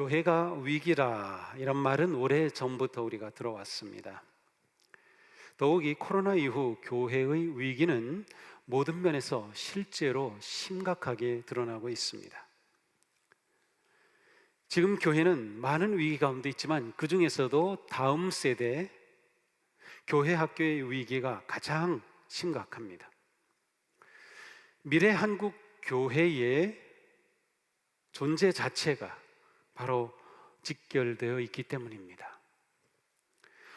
교회가 위기라 이런 말은 오래 전부터 우리가 들어왔습니다. 더욱 이 코로나 이후 교회의 위기는 모든 면에서 실제로 심각하게 드러나고 있습니다. 지금 교회는 많은 위기 가운데 있지만 그 중에서도 다음 세대 교회 학교의 위기가 가장 심각합니다. 미래 한국 교회의 존재 자체가 바로 직결되어 있기 때문입니다.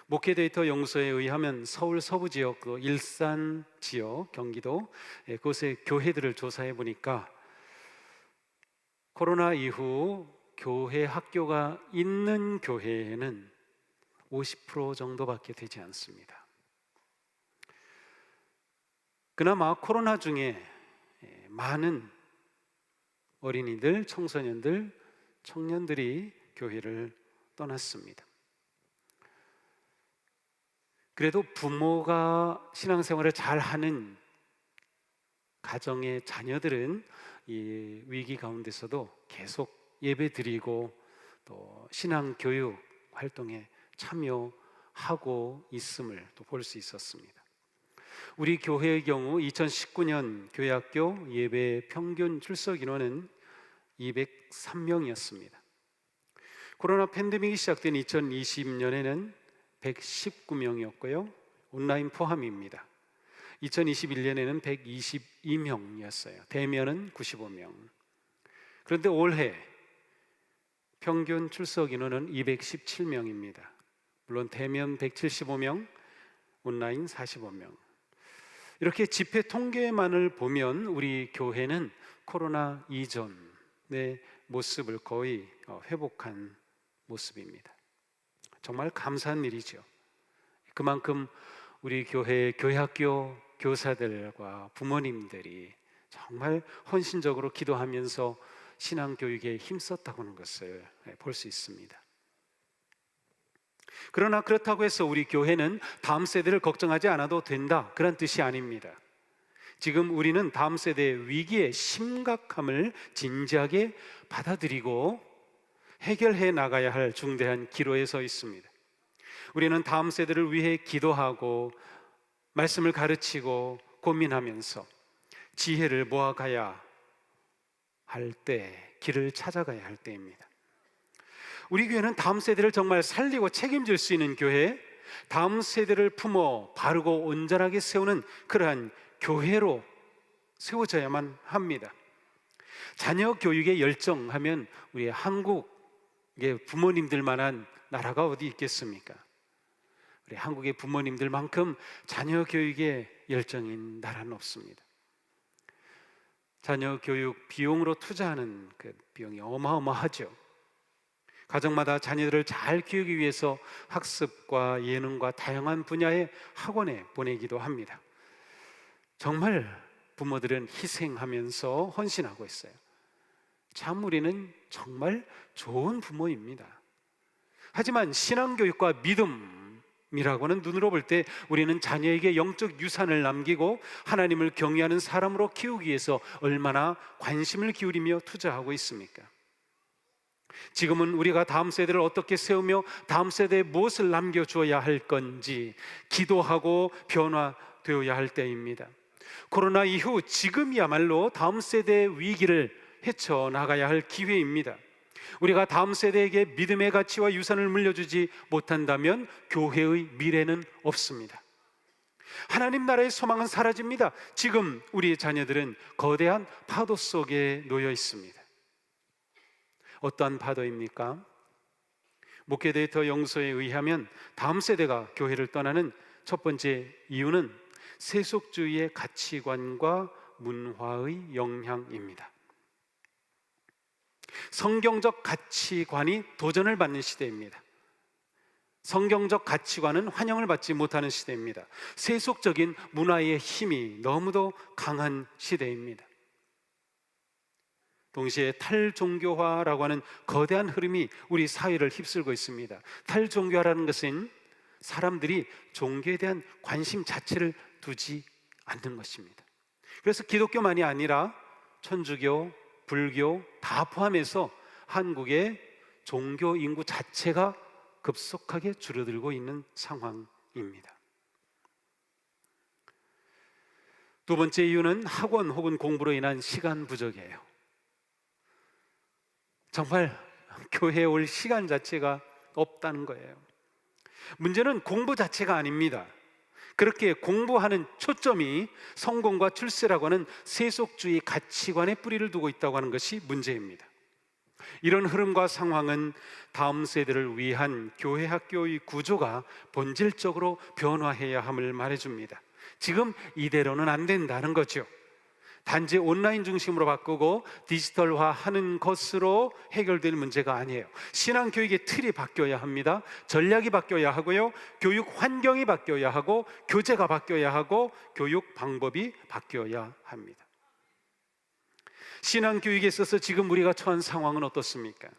목회 데이터 연구소에 의하면 서울 서부 지역, 그 일산 지역, 경기도 예, 그곳의 교회들을 조사해 보니까 코로나 이후 교회 학교가 있는 교회에는 50% 정도밖에 되지 않습니다. 그나마 코로나 중에 예, 많은 어린이들, 청소년들, 청년들이 교회를 떠났습니다. 그래도 부모가 신앙생활을 잘 하는 가정의 자녀들은 이 위기 가운데서도 계속 예배 드리고 또 신앙 교육 활동에 참여하고 있음을 또 볼 수 있었습니다. 우리 교회의 경우 2019년 교회학교 예배 평균 출석 인원은 203명이었습니다. 코로나 팬데믹이 시작된 2020년에는 119명이었고요. 온라인 포함입니다. 2021년에는 122명이었어요. 대면은 95명. 그런데 올해 평균 출석 인원은 217명입니다. 물론 대면 175명, 온라인 45명. 이렇게 집회 통계만을 보면 우리 교회는 코로나 이전 의 모습을 거의 어, 회복한 모습입니다. 정말 감사한 일이죠. 그만큼 우리 교회 교회학교 교사들과 부모님들이 정말 헌신적으로 기도하면서 신앙 교육에 힘썼다고 하는 것을 볼 수 있습니다. 그러나 그렇다고 해서 우리 교회는 다음 세대를 걱정하지 않아도 된다. 그런 뜻이 아닙니다. 지금 우리는 다음 세대의 위기의 심각함을 진지하게 받아들이고 해결해 나가야 할 중대한 기로에 서 있습니다. 우리는 다음 세대를 위해 기도하고 말씀을 가르치고 고민하면서 지혜를 모아가야 할 때, 길을 찾아가야 할 때입니다. 우리 교회는 다음 세대를 정말 살리고 책임질 수 있는 교회, 다음 세대를 품어 바르고 온전하게 세우는 그러한 교회로 세워져야만 합니다. 자녀 교육에 열정하면 우리 한국의 부모님들만한 나라가 어디 있겠습니까? 우리 한국의 부모님들만큼 자녀 교육에 열정인 나라는 없습니다. 자녀 교육 비용으로 투자하는 그 비용이 어마어마하죠. 가정마다 자녀들을 잘 키우기 위해서 학습과 예능과 다양한 분야의 학원에 보내기도 합니다. 정말 부모들은 희생하면서 헌신하고 있어요. 참 우리는 정말 좋은 부모입니다. 하지만 신앙교육과 믿음이라고는 눈으로 볼 때 우리는 자녀에게 영적 유산을 남기고 하나님을 경외하는 사람으로 키우기 위해서 얼마나 관심을 기울이며 투자하고 있습니까? 지금은 우리가 다음 세대를 어떻게 세우며 다음 세대에 무엇을 남겨주어야 할 건지 기도하고 변화되어야 할 때입니다. 코로나 이후 지금이야말로 다음 세대의 위기를 헤쳐나가야 할 기회입니다. 우리가 다음 세대에게 믿음의 가치와 유산을 물려주지 못한다면 교회의 미래는 없습니다. 하나님 나라의 소망은 사라집니다. 지금 우리의 자녀들은 거대한 파도 속에 놓여 있습니다. 어떠한 파도입니까? 목회 데이터 영소에 의하면 다음 세대가 교회를 떠나는 첫 번째 이유는 세속주의의 가치관과 문화의 영향입니다. 성경적 가치관이 도전을 받는 시대입니다. 성경적 가치관은 환영을 받지 못하는 시대입니다. 세속적인 문화의 힘이 너무도 강한 시대입니다. 동시에 탈종교화라고 하는 거대한 흐름이 우리 사회를 휩쓸고 있습니다. 탈종교화라는 것은 사람들이 종교에 대한 관심 자체를 두지 않는 것입니다. 그래서 기독교만이 아니라 천주교, 불교 다 포함해서 한국의 종교 인구 자체가 급속하게 줄어들고 있는 상황입니다. 두 번째 이유는 학원 혹은 공부로 인한 시간 부족이에요. 정말 교회에 올 시간 자체가 없다는 거예요. 문제는 공부 자체가 아닙니다. 그렇게 공부하는 초점이 성공과 출세라고 하는 세속주의 가치관에 뿌리를 두고 있다고 하는 것이 문제입니다. 이런 흐름과 상황은 다음 세대를 위한 교회 학교의 구조가 본질적으로 변화해야 함을 말해줍니다. 지금 이대로는 안 된다는 거죠. 단지 온라인 중심으로 바꾸고 디지털화 하는 것으로 해결될 문제가 아니에요. 신앙 교육의 틀이 바뀌어야 합니다. 전략이 바뀌어야 하고요. 교육 환경이 바뀌어야 하고 교재가 바뀌어야 하고 교육 방법이 바뀌어야 합니다. 신앙 교육에 있어서 지금 우리가 처한 상황은 어떻습니까?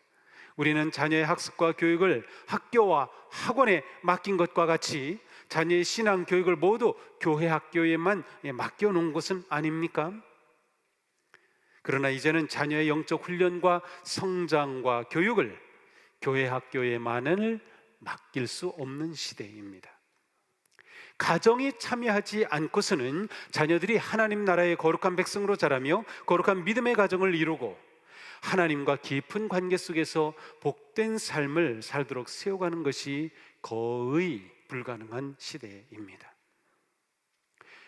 우리는 자녀의 학습과 교육을 학교와 학원에 맡긴 것과 같이 자녀의 신앙 교육을 모두 교회 학교에만 맡겨 놓은 것은 아닙니까? 그러나 이제는 자녀의 영적 훈련과 성장과 교육을 교회 학교에만을 맡길 수 없는 시대입니다. 가정이 참여하지 않고서는 자녀들이 하나님 나라의 거룩한 백성으로 자라며 거룩한 믿음의 가정을 이루고 하나님과 깊은 관계 속에서 복된 삶을 살도록 세워가는 것이 거의 불가능한 시대입니다.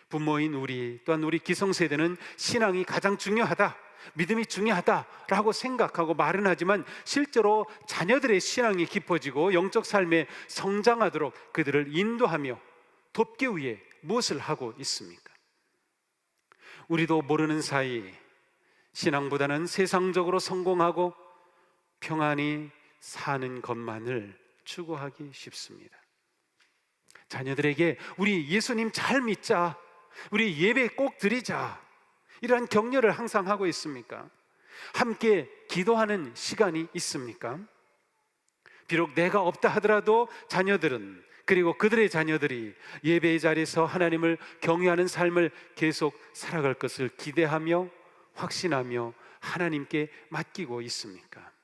부모인 우리 또한 우리 기성세대는 신앙이 가장 중요하다. 믿음이 중요하다라고 생각하고 말은 하지만 실제로 자녀들의 신앙이 깊어지고 영적 삶에 성장하도록 그들을 인도하며 돕기 위해 무엇을 하고 있습니까? 우리도 모르는 사이 신앙보다는 세상적으로 성공하고 평안히 사는 것만을 추구하기 쉽습니다. 자녀들에게 우리 예수님 잘 믿자. 우리 예배 꼭 드리자. 이러한 격려를 항상 하고 있습니까? 함께 기도하는 시간이 있습니까? 비록 내가 없다 하더라도 자녀들은 그리고 그들의 자녀들이 예배의 자리에서 하나님을 경외하는 삶을 계속 살아갈 것을 기대하며 확신하며 하나님께 맡기고 있습니까?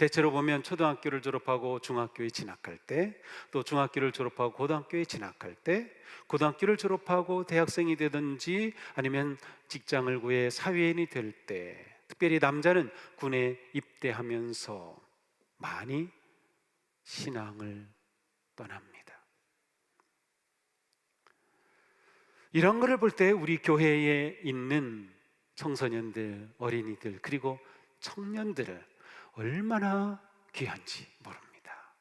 대체로 보면 초등학교를 졸업하고 중학교에 진학할 때, 또 중학교를 졸업하고 고등학교에 진학할 때, 고등학교를 졸업하고 대학생이 되든지 아니면 직장을 구해 사회인이 될 때, 특별히 남자는 군에 입대하면서 많이 신앙을 떠납니다. 이런 것을 볼 때 우리 교회에 있는 청소년들, 어린이들, 그리고 청년들을 얼마나 귀한지 모릅니다.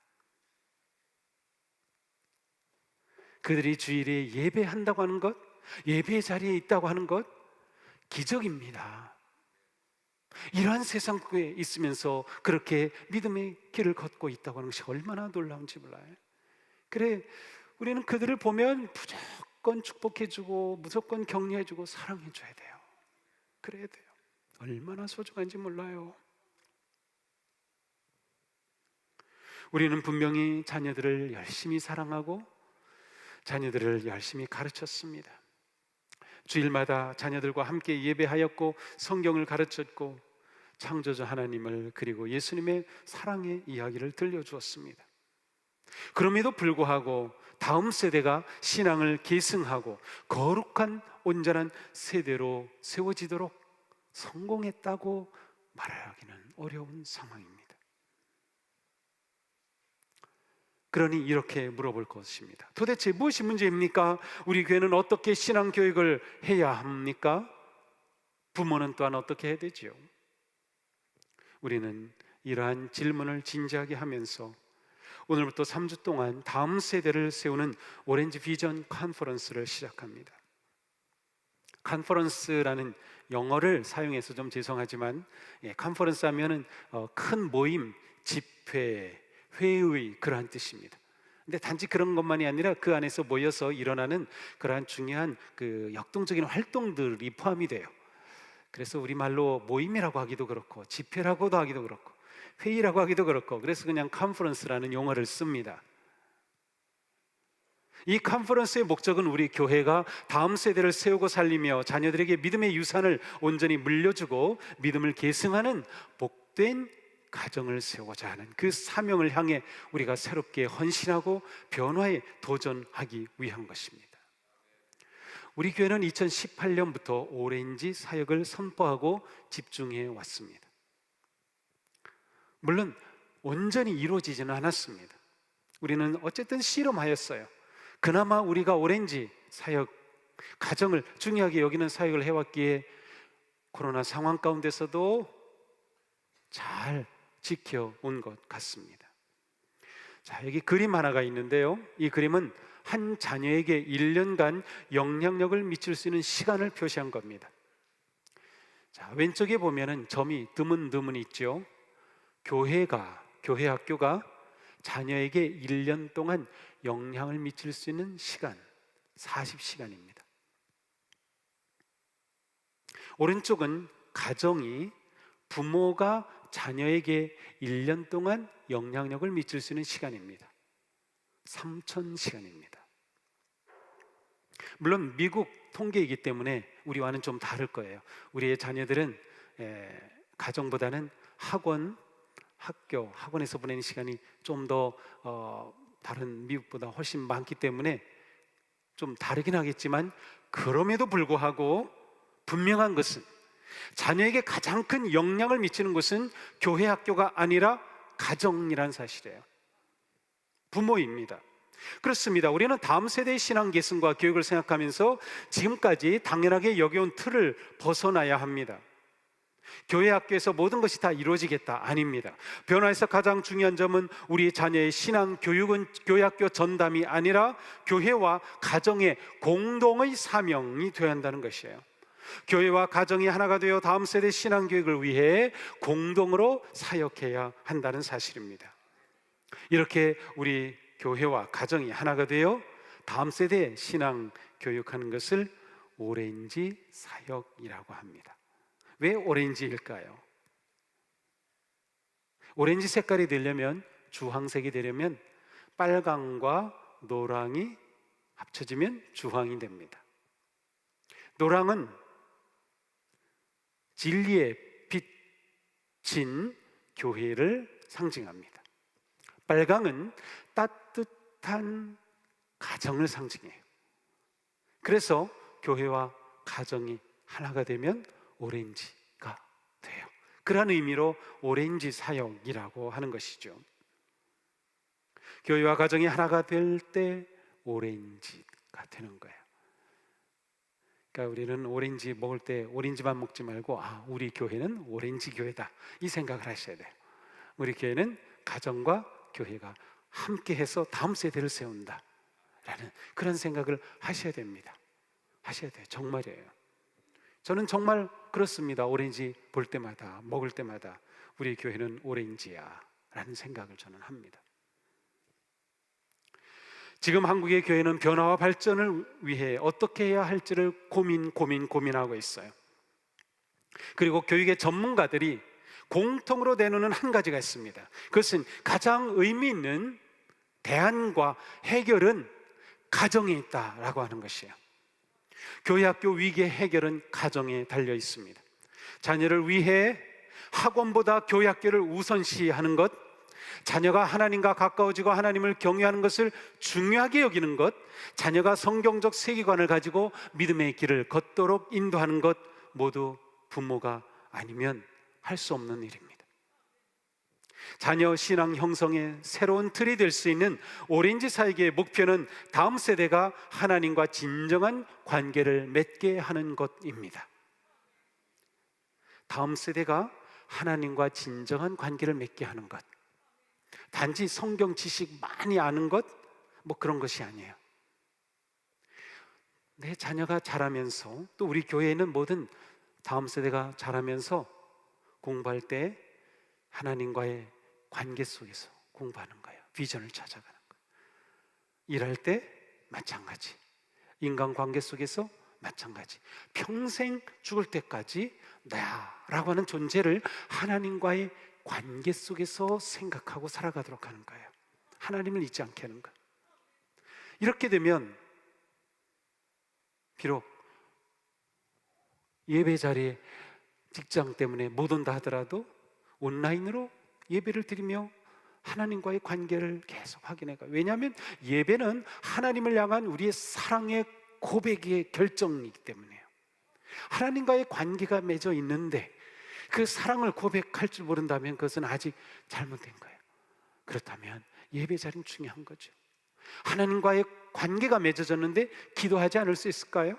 그들이 주일에 예배한다고 하는 것, 예배 자리에 있다고 하는 것, 기적입니다. 이러한 세상에 있으면서 그렇게 믿음의 길을 걷고 있다고 하는 것이 얼마나 놀라운지 몰라요. 그래, 우리는 그들을 보면 무조건 축복해주고, 무조건 격려해주고, 사랑해줘야 돼요. 그래야 돼요. 얼마나 소중한지 몰라요. 우리는 분명히 자녀들을 열심히 사랑하고 자녀들을 열심히 가르쳤습니다. 주일마다 자녀들과 함께 예배하였고 성경을 가르쳤고 창조주 하나님을 그리고 예수님의 사랑의 이야기를 들려주었습니다. 그럼에도 불구하고 다음 세대가 신앙을 계승하고 거룩한 온전한 세대로 세워지도록 성공했다고 말하기는 어려운 상황입니다. 그러니 이렇게 물어볼 것입니다. 도대체 무엇이 문제입니까? 우리 교회는 어떻게 신앙 교육을 해야 합니까? 부모는 또한 어떻게 해야 되지요? 우리는 이러한 질문을 진지하게 하면서 오늘부터 3주 동안 다음 세대를 세우는 오렌지 비전 컨퍼런스를 시작합니다. 컨퍼런스라는 영어를 사용해서 좀 죄송하지만 예, 컨퍼런스 하면은 어, 큰 모임, 집회, 회의 그러한 뜻입니다. 근데 단지 그런 것만이 아니라 그 안에서 모여서 일어나는 그러한 중요한 그 역동적인 활동들이 포함이 돼요. 그래서 우리 말로 모임이라고 하기도 그렇고 집회라고도 하기도 그렇고 회의라고 하기도 그렇고 그래서 그냥 컨퍼런스라는 용어를 씁니다. 이 컨퍼런스의 목적은 우리 교회가 다음 세대를 세우고 살리며 자녀들에게 믿음의 유산을 온전히 물려주고 믿음을 계승하는 복된 가정을 세우고자 하는 그 사명을 향해 우리가 새롭게 헌신하고 변화에 도전하기 위한 것입니다. 우리 교회는 2018년부터 오렌지 사역을 선포하고 집중해 왔습니다. 물론 온전히 이루어지지는 않았습니다. 우리는 어쨌든 실험하였어요. 그나마 우리가 오렌지 사역 가정을 중요하게 여기는 사역을 해왔기에 코로나 상황 가운데서도 잘 지켜온 것 같습니다. 자, 여기 그림 하나가 있는데요. 이 그림은 한 자녀에게 1년간 영향력을 미칠 수 있는 시간을 표시한 겁니다. 자, 왼쪽에 보면은 점이 드문드문 있죠. 교회가, 교회 학교가 자녀에게 1년 동안 영향을 미칠 수 있는 시간, 40시간입니다. 오른쪽은 가정이 부모가 자녀에게 1년 동안 영향력을 미칠 수 있는 시간입니다. 3,000시간입니다. 물론 미국 통계이기 때문에 우리와는 좀 다를 거예요. 우리의 자녀들은 에, 가정보다는 학원, 학교, 학원에서 보내는 시간이 좀더 어, 다른 미국보다 훨씬 많기 때문에 좀 다르긴 하겠지만 그럼에도 불구하고 분명한 것은 자녀에게 가장 큰 영향을 미치는 것은 교회 학교가 아니라 가정이란 사실이에요. 부모입니다. 그렇습니다. 우리는 다음 세대의 신앙 계승과 교육을 생각하면서 지금까지 당연하게 여겨온 틀을 벗어나야 합니다. 교회 학교에서 모든 것이 다 이루어지겠다 아닙니다. 변화에서 가장 중요한 점은 우리 자녀의 신앙 교육은 교회 학교 전담이 아니라 교회와 가정의 공동의 사명이 되어야 한다는 것이에요. 교회와 가정이 하나가 되어 다음 세대 신앙 교육을 위해 공동으로 사역해야 한다는 사실입니다. 이렇게 우리 교회와 가정이 하나가 되어 다음 세대 신앙 교육하는 것을 오렌지 사역이라고 합니다. 왜 오렌지일까요? 오렌지 색깔이 되려면 주황색이 되려면 빨강과 노랑이 합쳐지면 주황이 됩니다. 노랑은 진리의 빛인 교회를 상징합니다. 빨강은 따뜻한 가정을 상징해요. 그래서 교회와 가정이 하나가 되면 오렌지가 돼요. 그런 의미로 오렌지 사역이라고 하는 것이죠. 교회와 가정이 하나가 될 때 오렌지가 되는 거예요. 그러니까 우리는 오렌지 먹을 때 오렌지만 먹지 말고 아, 우리 교회는 오렌지 교회다. 이 생각을 하셔야 돼요. 우리 교회는 가정과 교회가 함께 해서 다음 세대를 세운다. 라는 그런 생각을 하셔야 됩니다. 하셔야 돼요. 정말이에요. 저는 정말 그렇습니다. 오렌지 볼 때마다, 먹을 때마다 우리 교회는 오렌지야. 라는 생각을 저는 합니다. 지금 한국의 교회는 변화와 발전을 위해 어떻게 해야 할지를 고민, 고민, 고민하고 있어요. 그리고 교육의 전문가들이 공통으로 내놓는 한 가지가 있습니다. 그것은 가장 의미 있는 대안과 해결은 가정에 있다라고 하는 것이에요. 교회 학교 위기의 해결은 가정에 달려 있습니다. 자녀를 위해 학원보다 교회 학교를 우선시하는 것, 자녀가 하나님과 가까워지고 하나님을 경외하는 것을 중요하게 여기는 것, 자녀가 성경적 세계관을 가지고 믿음의 길을 걷도록 인도하는 것 모두 부모가 아니면 할 수 없는 일입니다. 자녀 신앙 형성의 새로운 틀이 될 수 있는 오렌지 사역의 목표는 다음 세대가 하나님과 진정한 관계를 맺게 하는 것입니다. 다음 세대가 하나님과 진정한 관계를 맺게 하는 것. 단지 성경 지식 많이 아는 것, 뭐 그런 것이 아니에요. 내 자녀가 자라면서 또 우리 교회는 모든 다음 세대가 자라면서 공부할 때 하나님과의 관계 속에서 공부하는 거예요. 비전을 찾아가는 거예요. 일할 때 마찬가지. 인간 관계 속에서 마찬가지. 평생 죽을 때까지 나라고 하는 존재를 하나님과의 관계 속에서 생각하고 살아가도록 하는 거예요. 하나님을 잊지 않게 하는 거예요. 이렇게 되면 비록 예배 자리에 직장 때문에 못 온다 하더라도 온라인으로 예배를 드리며 하나님과의 관계를 계속 확인해가. 왜냐하면 예배는 하나님을 향한 우리의 사랑의 고백의 결정이기 때문에요. 하나님과의 관계가 맺어 있는데 그 사랑을 고백할 줄 모른다면 그것은 아직 잘못된 거예요. 그렇다면 예배 자리는 중요한 거죠. 하나님과의 관계가 맺어졌는데 기도하지 않을 수 있을까요?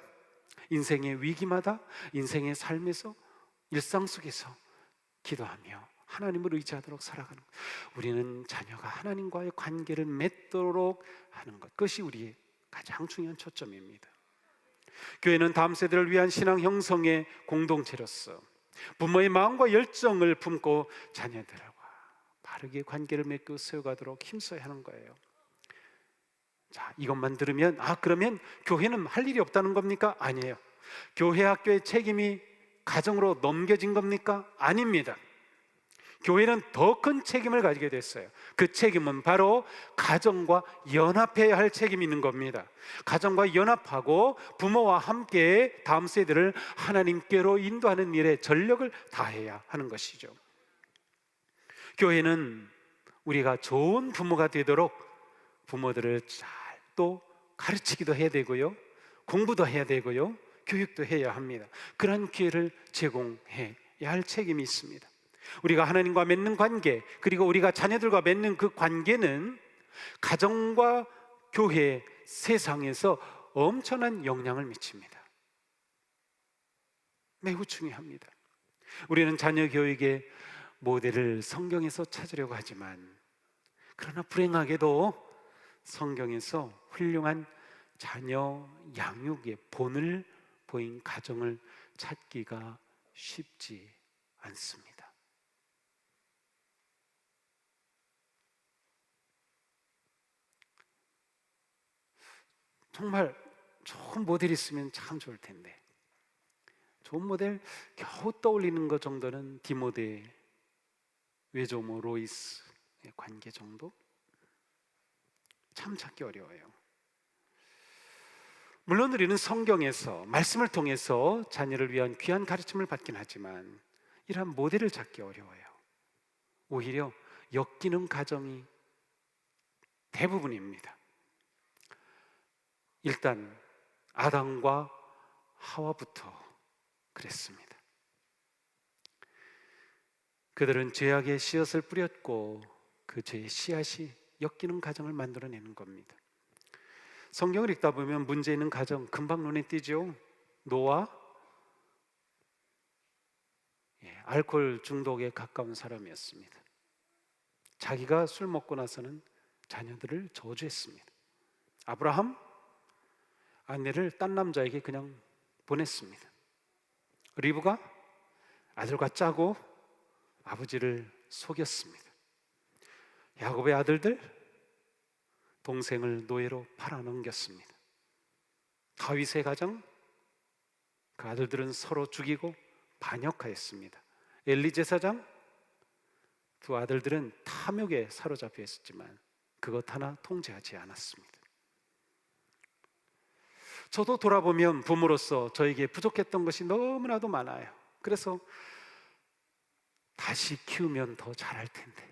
인생의 위기마다 인생의 삶에서 일상 속에서 기도하며 하나님을 의지하도록 살아가는 것. 우리는 자녀가 하나님과의 관계를 맺도록 하는 것. 그것이 우리의 가장 중요한 초점입니다. 교회는 다음 세대를 위한 신앙 형성의 공동체로서 부모의 마음과 열정을 품고 자녀들과 바르게 관계를 맺고 세워가도록 힘써야 하는 거예요. 자, 이것만 들으면 아 그러면 교회는 할 일이 없다는 겁니까? 아니에요. 교회 학교의 책임이 가정으로 넘겨진 겁니까? 아닙니다. 교회는 더 큰 책임을 가지게 됐어요. 그 책임은 바로 가정과 연합해야 할 책임이 있는 겁니다. 가정과 연합하고 부모와 함께 다음 세대를 하나님께로 인도하는 일에 전력을 다해야 하는 것이죠. 교회는 우리가 좋은 부모가 되도록 부모들을 잘 또 가르치기도 해야 되고요. 공부도 해야 되고요. 교육도 해야 합니다. 그런 기회를 제공해야 할 책임이 있습니다. 우리가 하나님과 맺는 관계, 그리고 우리가 자녀들과 맺는 그 관계는 가정과 교회, 세상에서 엄청난 영향을 미칩니다. 매우 중요합니다. 우리는 자녀 교육의 모델을 성경에서 찾으려고 하지만, 그러나 불행하게도 성경에서 훌륭한 자녀 양육의 본을 보인 가정을 찾기가 쉽지 않습니다. 정말 좋은 모델이 있으면 참 좋을 텐데 좋은 모델 겨우 떠올리는 것 정도는 디모데 외조모 로이스의 관계 정도 참 찾기 어려워요. 물론 우리는 성경에서 말씀을 통해서 자녀를 위한 귀한 가르침을 받긴 하지만 이러한 모델을 찾기 어려워요. 오히려 엮이는 가정이 대부분입니다. 일단 아담과 하와부터 그랬습니다. 그들은 죄악의 씨앗을 뿌렸고 그 죄의 씨앗이 엮이는 가정을 만들어내는 겁니다. 성경을 읽다 보면 문제 있는 가정 금방 눈에 띄죠. 노아 예, 알코올 중독에 가까운 사람이었습니다. 자기가 술 먹고 나서는 자녀들을 저주했습니다. 아브라함 아내를 딴 남자에게 그냥 보냈습니다. 리브가 아들과 짜고 아버지를 속였습니다. 야곱의 아들들 동생을 노예로 팔아넘겼습니다. 다윗의 가정 그 아들들은 서로 죽이고 반역하였습니다. 엘리 제사장 두 아들들은 탐욕에 사로잡혀 있었지만 그것 하나 통제하지 않았습니다. 저도 돌아보면 부모로서 저에게 부족했던 것이 너무나도 많아요. 그래서 다시 키우면 더 잘할 텐데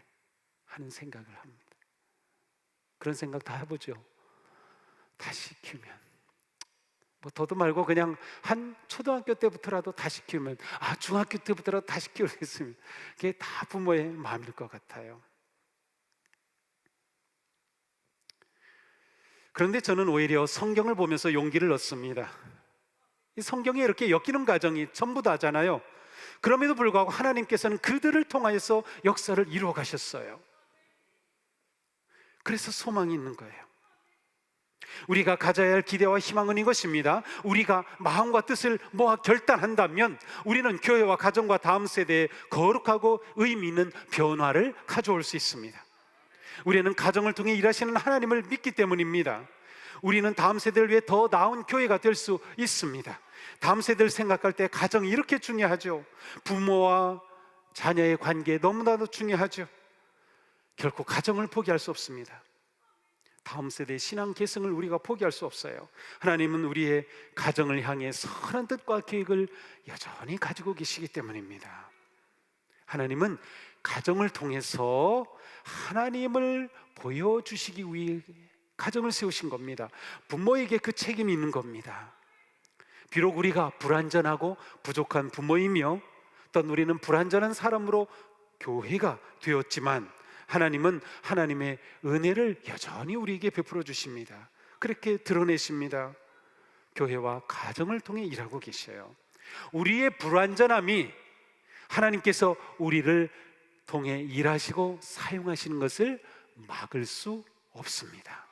하는 생각을 합니다. 그런 생각 다 해보죠. 다시 키우면. 뭐 더도 말고 그냥 한 초등학교 때부터라도 다시 키우면 아 중학교 때부터라도 다시 키우겠으면 그게 다 부모의 마음일 것 같아요. 그런데 저는 오히려 성경을 보면서 용기를 얻습니다. 이 성경에 이렇게 엮이는 가정이 전부 다잖아요. 그럼에도 불구하고 하나님께서는 그들을 통하여서 역사를 이루어 가셨어요. 그래서 소망이 있는 거예요. 우리가 가져야 할 기대와 희망은 이것입니다. 우리가 마음과 뜻을 모아 결단한다면 우리는 교회와 가정과 다음 세대에 거룩하고 의미 있는 변화를 가져올 수 있습니다. 우리는 가정을 통해 일하시는 하나님을 믿기 때문입니다. 우리는 다음 세대를 위해 더 나은 교회가 될 수 있습니다. 다음 세대를 생각할 때 가정이 이렇게 중요하죠. 부모와 자녀의 관계 너무나도 중요하죠. 결코 가정을 포기할 수 없습니다. 다음 세대의 신앙 계승을 우리가 포기할 수 없어요. 하나님은 우리의 가정을 향해 선한 뜻과 계획을 여전히 가지고 계시기 때문입니다. 하나님은 가정을 통해서 하나님을 보여주시기 위해 가정을 세우신 겁니다. 부모에게 그 책임이 있는 겁니다. 비록 우리가 불완전하고 부족한 부모이며 또 우리는 불완전한 사람으로 교회가 되었지만 하나님은 하나님의 은혜를 여전히 우리에게 베풀어 주십니다. 그렇게 드러내십니다. 교회와 가정을 통해 일하고 계셔요. 우리의 불완전함이 하나님께서 우리를 통해 일하시고 사용하시는 것을 막을 수 없습니다.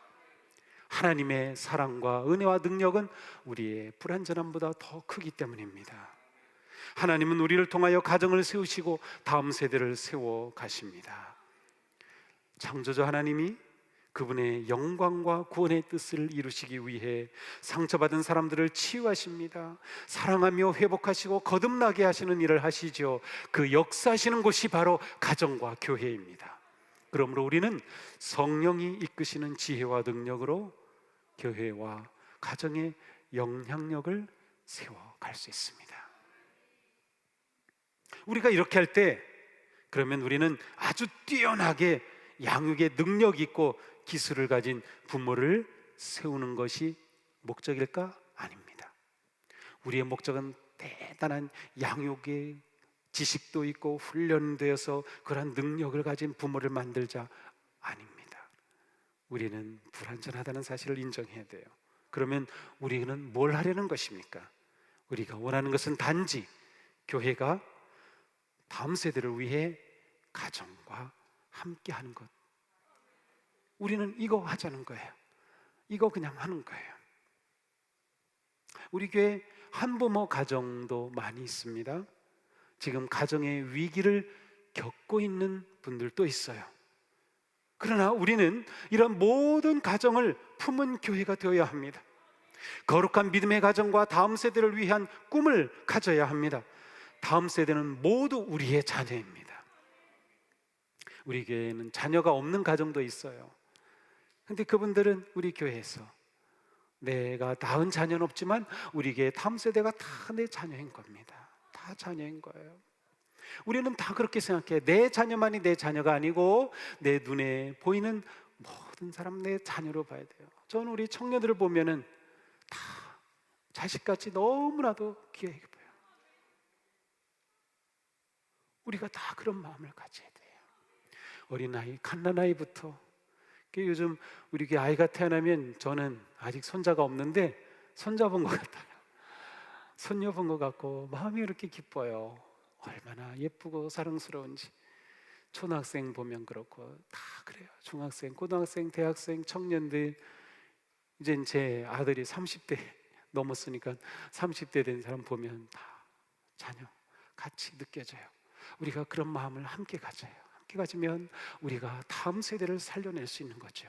하나님의 사랑과 은혜와 능력은 우리의 불완전함보다 더 크기 때문입니다. 하나님은 우리를 통하여 가정을 세우시고 다음 세대를 세워 가십니다. 창조주 하나님이 그분의 영광과 구원의 뜻을 이루시기 위해 상처받은 사람들을 치유하십니다. 사랑하며 회복하시고 거듭나게 하시는 일을 하시죠. 그 역사하시는 곳이 바로 가정과 교회입니다. 그러므로 우리는 성령이 이끄시는 지혜와 능력으로 교회와 가정의 영향력을 세워갈 수 있습니다. 우리가 이렇게 할 때 그러면 우리는 아주 뛰어나게 양육의 능력 있고 기술을 가진 부모를 세우는 것이 목적일까? 아닙니다. 우리의 목적은 대단한 양육의 지식도 있고 훈련되어서 그러한 능력을 가진 부모를 만들자 아닙니다. 우리는 불완전하다는 사실을 인정해야 돼요. 그러면 우리는 뭘 하려는 것입니까? 우리가 원하는 것은 단지 교회가 다음 세대를 위해 가정과 함께 하는 것. 우리는 이거 하자는 거예요. 이거 그냥 하는 거예요. 우리 교회 한부모 가정도 많이 있습니다. 지금 가정의 위기를 겪고 있는 분들도 있어요. 그러나 우리는 이런 모든 가정을 품은 교회가 되어야 합니다. 거룩한 믿음의 가정과 다음 세대를 위한 꿈을 가져야 합니다. 다음 세대는 모두 우리의 자녀입니다. 우리 교회에는 자녀가 없는 가정도 있어요. 근데 그분들은 우리 교회에서 내가 낳은 자녀는 없지만 우리 교회 다음 세대가 다 내 자녀인 겁니다. 다 자녀인 거예요. 우리는 다 그렇게 생각해. 내 자녀만이 내 자녀가 아니고 내 눈에 보이는 모든 사람 내 자녀로 봐야 돼요. 저는 우리 청년들을 보면은 다 자식같이 너무나도 귀하게 보여요. 우리가 다 그런 마음을 가져야 돼요. 어린아이, 갓난아이부터 그 요즘 우리 그 아이가 태어나면 저는 아직 손자가 없는데 본것 같아요. 손녀 본 것 같고 마음이 이렇게 기뻐요. 얼마나 예쁘고 사랑스러운지. 초등학생 보면 그렇고 다 그래요. 중학생, 고등학생, 대학생, 청년들 이제 제 아들이 30대 넘었으니까 30대 된 사람 보면 다 자녀 같이 느껴져요. 우리가 그런 마음을 함께 가져요. 함께 가지면 우리가 다음 세대를 살려낼 수 있는 거죠.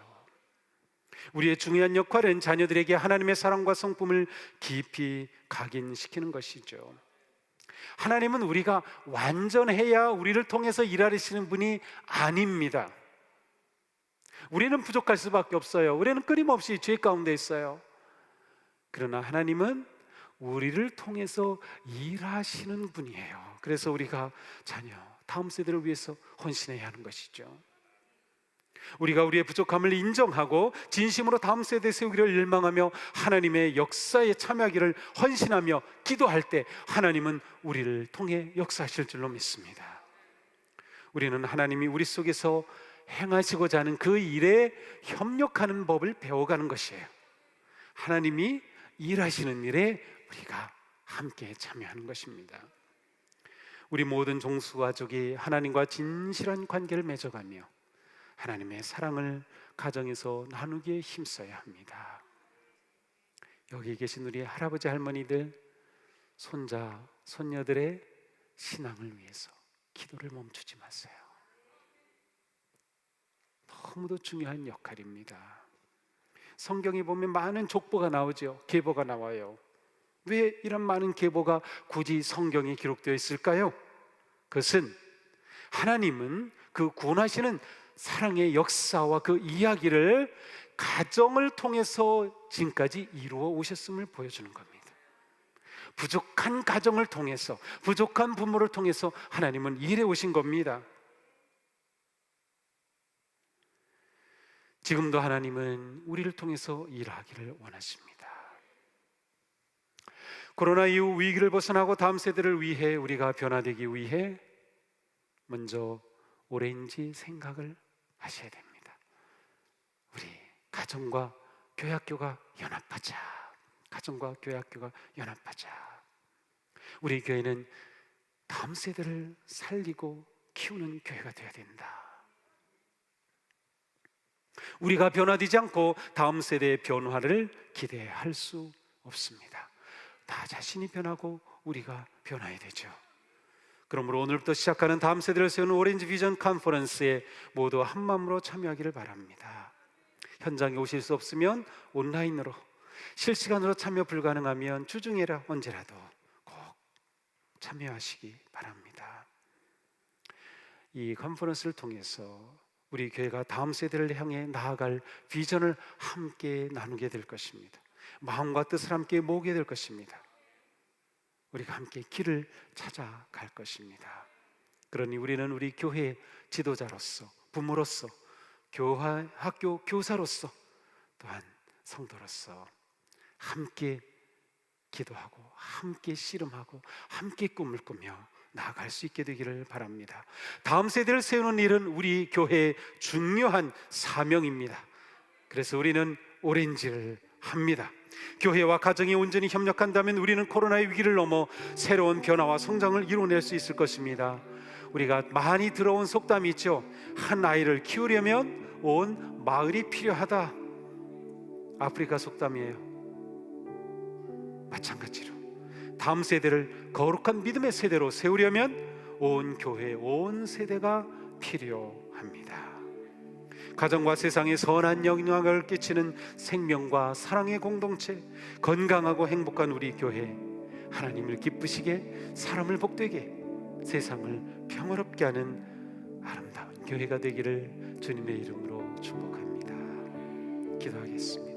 우리의 중요한 역할은 자녀들에게 하나님의 사랑과 성품을 깊이 각인시키는 것이죠. 하나님은 우리가 완전해야 우리를 통해서 일하시는 분이 아닙니다. 우리는 부족할 수밖에 없어요. 우리는 끊임없이 죄 가운데 있어요. 그러나 하나님은 우리를 통해서 일하시는 분이에요. 그래서 우리가 자녀, 다음 세대를 위해서 헌신해야 하는 것이죠. 우리가 우리의 부족함을 인정하고 진심으로 다음 세대 세우기를 일망하며 하나님의 역사에 참여하기를 헌신하며 기도할 때 하나님은 우리를 통해 역사하실 줄로 믿습니다. 우리는 하나님이 우리 속에서 행하시고자 하는 그 일에 협력하는 법을 배워가는 것이에요. 하나님이 일하시는 일에 우리가 함께 참여하는 것입니다. 우리 모든 종수 가족이 하나님과 진실한 관계를 맺어가며 하나님의 사랑을 가정에서 나누기에 힘써야 합니다. 여기 계신 우리 할아버지 할머니들 손자 손녀들의 신앙을 위해서 기도를 멈추지 마세요. 너무도 중요한 역할입니다. 성경에 보면 많은 족보가 나오죠. 계보가 나와요. 왜 이런 많은 계보가 굳이 성경에 기록되어 있을까요? 그것은 하나님은 그 구원하시는 사랑의 역사와 그 이야기를 가정을 통해서 지금까지 이루어 오셨음을 보여주는 겁니다. 부족한 가정을 통해서, 부족한 부모를 통해서 하나님은 일해 오신 겁니다. 지금도 하나님은 우리를 통해서 일하기를 원하십니다. 코로나 이후 위기를 벗어나고 다음 세대를 위해 우리가 변화되기 위해 먼저 오렌지 생각을 하셔야 됩니다. 우리 가정과 교회학교가 연합하자. 가정과 교회학교가 연합하자. 우리 교회는 다음 세대를 살리고 키우는 교회가 되어야 된다. 우리가 변화되지 않고 다음 세대의 변화를 기대할 수 없습니다. 다 자신이 변하고 우리가 변화해야 되죠. 그러므로 오늘부터 시작하는 다음 세대를 세우는 오렌지 비전 컨퍼런스에 모두 한 마음으로 참여하기를 바랍니다. 현장에 오실 수 없으면 온라인으로 실시간으로 참여 불가능하면 주중에라 언제라도 꼭 참여하시기 바랍니다. 이 컨퍼런스를 통해서 우리 교회가 다음 세대를 향해 나아갈 비전을 함께 나누게 될 것입니다. 마음과 뜻을 함께 모으게 될 것입니다. 우리가 함께 길을 찾아갈 것입니다. 그러니 우리는 우리 교회 지도자로서, 부모로서, 교화 학교 교사로서, 또한 성도로서 함께 기도하고 함께 씨름하고 함께 꿈을 꾸며 나아갈 수 있게 되기를 바랍니다. 다음 세대를 세우는 일은 우리 교회의 중요한 사명입니다. 그래서 우리는 오렌지를 합니다. 교회와 가정이 온전히 협력한다면 우리는 코로나의 위기를 넘어 새로운 변화와 성장을 이뤄낼 수 있을 것입니다. 우리가 많이 들어온 속담이 있죠. 한 아이를 키우려면 온 마을이 필요하다. 아프리카 속담이에요. 마찬가지로 다음 세대를 거룩한 믿음의 세대로 세우려면 온 교회, 온 세대가 필요합니다. 가정과 세상에 선한 영향을 끼치는 생명과 사랑의 공동체, 건강하고 행복한 우리 교회, 하나님을 기쁘시게, 사람을 복되게, 세상을 평화롭게 하는 아름다운 교회가 되기를 주님의 이름으로 축복합니다. 기도하겠습니다.